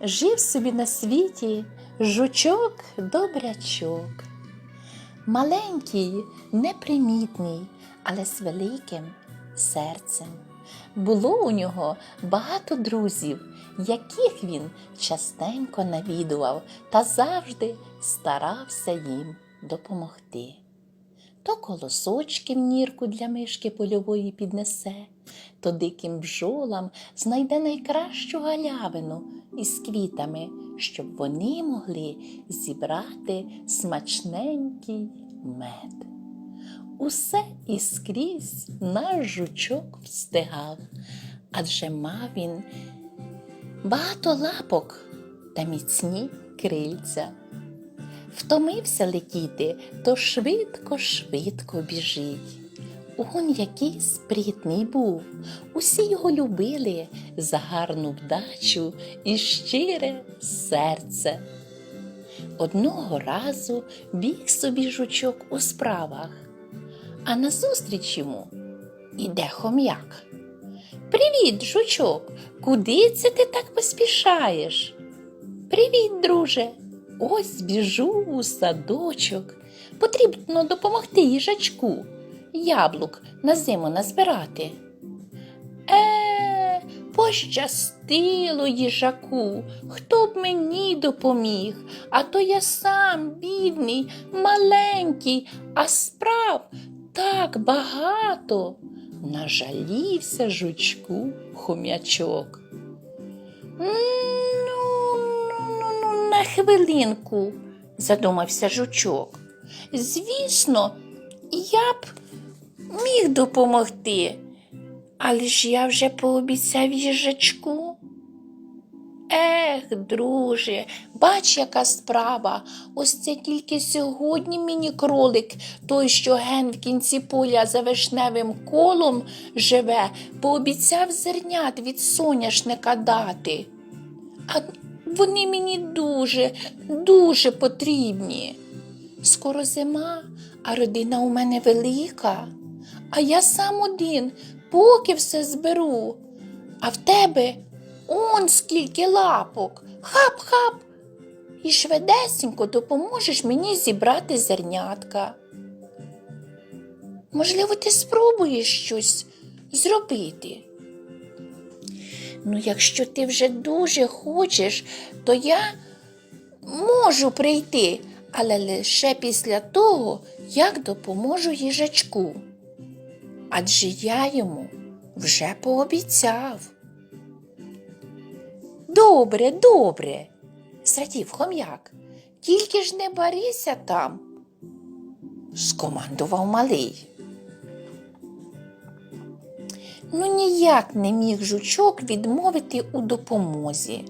жив собі на світі жучок добрячок. Маленький, непримітний, але з великим серцем. Було у нього багато друзів, яких він частенько навідував та завжди старався їм допомогти. То колосочки в нірку для мишки польової піднесе, то диким бджолам знайде найкращу галявину із квітами, щоб вони могли зібрати смачненький мед. Усе і скрізь наш жучок встигав, адже мав він багато лапок та міцні крильця. Втомився летіти, то швидко, швидко біжить. Он який спритний був. Усі його любили за гарну вдачу і щире серце. Одного разу біг собі жучок у справах, а назустріч йому іде хом'як. Привіт, жучок, куди це ти так поспішаєш? Привіт, друже. Ось біжу у садочок. Потрібно допомогти їжачку, яблук на зиму назбирати. Е, пощастило їжаку, хто б мені допоміг, а то я сам бідний, маленький, а справ так багато. Нажалівся жучку хом'ячок. Ну, ну, ну, хвилинку, задумався жучок. Звісно, я б міг допомогти, але ж я вже пообіцяв їжачку. Ех, друже, бач, яка справа. Ось це тільки сьогодні мені кролик, той, що ген в кінці поля за вишневим колом живе, пообіцяв зернят від соняшника дати. Вони мені дуже, дуже потрібні. Скоро зима, а родина у мене велика, а я сам один, поки все зберу. А в тебе он скільки лапок. Хап-хап. І швидесенько допоможеш мені зібрати зернятка. Можливо, ти спробуєш щось зробити. Ну, якщо ти вже дуже хочеш, то я можу прийти, але лише після того, як допоможу їжачку. Адже я йому вже пообіцяв. Добре, добре, зрадів хом'як. Тільки ж не барися там, скомандував малий. Ну, ніяк не міг жучок відмовити у допомозі.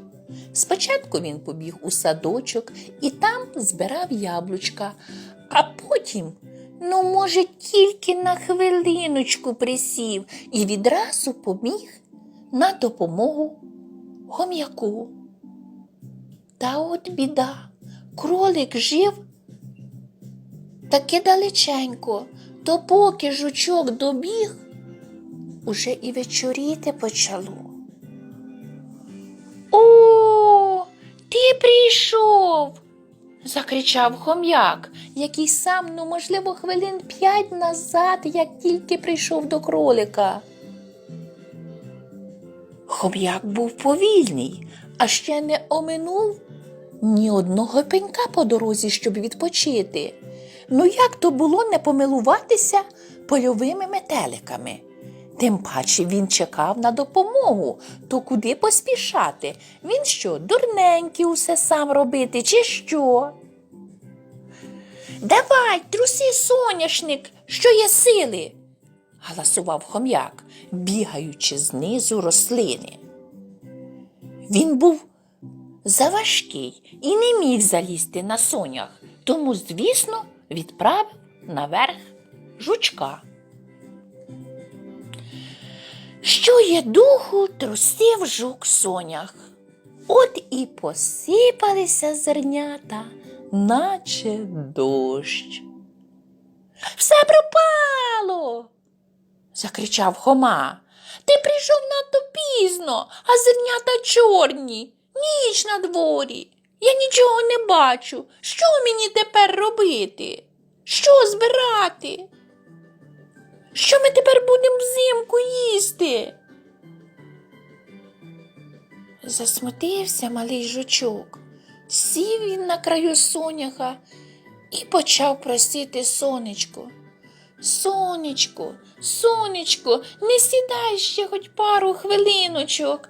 Спочатку він побіг у садочок і там збирав яблучка, а потім, ну, може, тільки на хвилиночку присів і відразу побіг на допомогу хом'яку. Та от біда, кролик жив таки далеченько, то поки жучок добіг, уже і вечоріти почало. О, ти прийшов. закричав хом'як, який сам, ну, можливо, хвилин п'ять назад, як тільки прийшов до кролика. Хом'як був повільний, а ще не оминув ні одного пенька по дорозі, щоб відпочити. Ну як то було не помилуватися польовими метеликами? Тим паче він чекав на допомогу, то куди поспішати? Він що, дурненький усе сам робити, чи що? Давай, труси соняшник, що є сили, галасував хом'як, бігаючи знизу рослини. Він був заважкий і не міг залізти на сонях, тому, звісно, відправив наверх жучка. Що є духу, трусив жук сонях. От і посипалися зернята, наче дощ. Все пропало. закричав Хома. Ти прийшов надто пізно, а зернята чорні. Ніч на дворі. Я нічого не бачу. Що мені тепер робити? Що збирати? Що ми тепер будемо взимку їсти? Засмутився малий жучок. Сів він на краю соняха і почав просити сонечко. Сонечко, сонечко, не сідай ще хоч пару хвилиночок.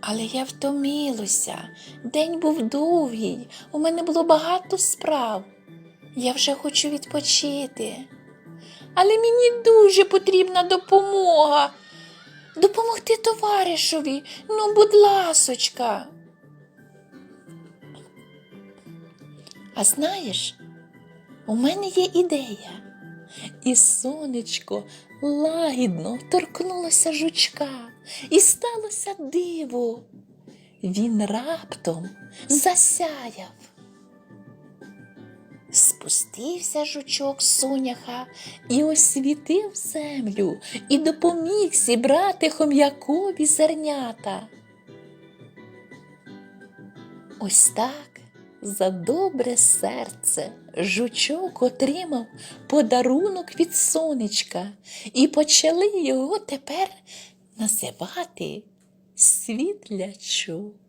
Але я втомилася. День був довгий, у мене було багато справ. Я вже хочу відпочити. Але мені дуже потрібна допомога. Допомогти товаришові, ну, будь ласочка. А знаєш, у мене є ідея. І сонечко лагідно торкнулося жучка, і сталося диво. Він раптом засяяв. Спустився жучок соняха і освітив землю, і допоміг зібрати хом'якові зернята. Ось так за добре серце жучок отримав подарунок від сонечка, і почали його тепер називати світлячок.